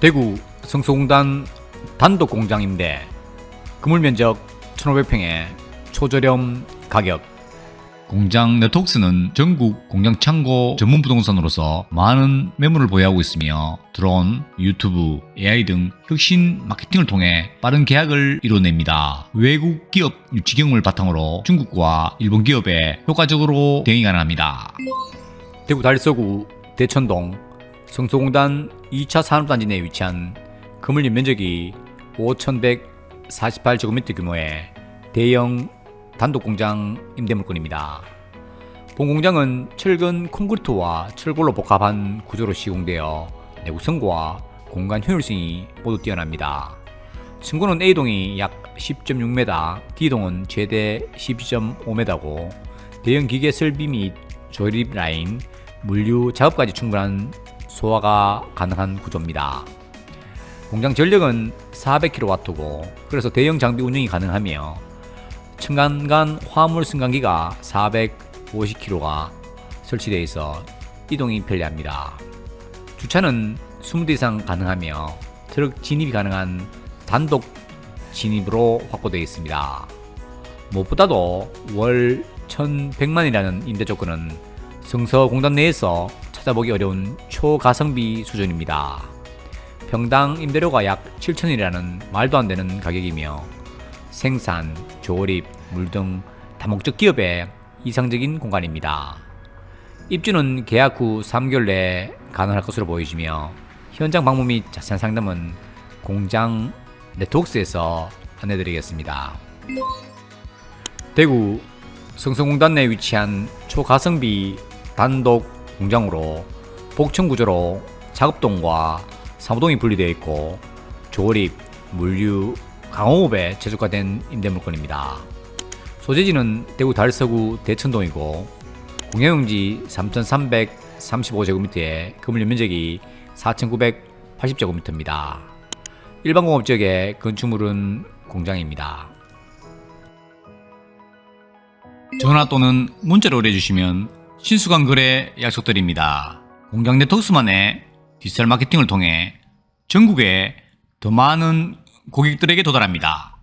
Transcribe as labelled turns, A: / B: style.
A: 대구 성소공단 단독 공장 임대 건물 면적 1,500평에 초저렴 가격 공장 네트웍스는 전국 공장 창고 전문 부동산으로서 많은 매물을 보유하고 있으며 드론, 유튜브, AI 등 혁신 마케팅을 통해 빠른 계약을 이뤄냅니다. 외국 기업 유치경을 바탕으로 중국과 일본 기업에 효과적으로 대응이 가능합니다. 대구 달서구 대천동 성소공단 2차 산업단지 내에 위치한 건물 면적이 5,148제곱미터 규모의 대형 단독 공장 임대물건입니다. 본 공장은 철근 콘크리트와 철골로 복합한 구조로 시공되어 내구성과 공간 효율성이 모두 뛰어납니다. 층고는 A동이 약 10.6m, D동은 최대 12.5m고 대형 기계 설비 및 조립 라인, 물류 작업까지 충분한 소화가 가능한 구조입니다. 공장 전력은 400kW고 그래서 대형 장비 운영이 가능하며 층간 화물 승강기가 450kg가 설치되어 있어 이동이 편리합니다. 주차는 20대 이상 가능하며 트럭 진입이 가능한 단독 진입으로 확보되어 있습니다. 무엇보다도 월 1100만이라는 임대 조건은 성서공단 내에서 찾아보기 어려운 초가성비 수준입니다. 평당 임대료가 약 7천이라는 말도 안 되는 가격이며 생산, 조립, 물 등 다목적 기업의 이상적인 공간입니다. 입주는 계약 후 3개월 내에 가능할 것으로 보여지며 현장 방문 및 자세한 상담은 공장 네트웍스에서 안내드리겠습니다. 대구 성성공단 내 위치한 초가성비 단독 공장으로 복층 구조로 작업동과 사무동이 분리되어 있고 조립, 물류, 강호업에 최적화된 임대물건입니다. 소재지는 대구 달서구 대천동이고 공영용지 3,335제곱미터에 건물 면적이 4,980제곱미터입니다. 일반 공업 지역의 건축물은 공장입니다. 전화 또는 문자로 의뢰 주시면 신수강 거래 약속드립니다. 공장 네트워크만의 디지털 마케팅을 통해 전국에 더 많은 고객들에게 도달합니다.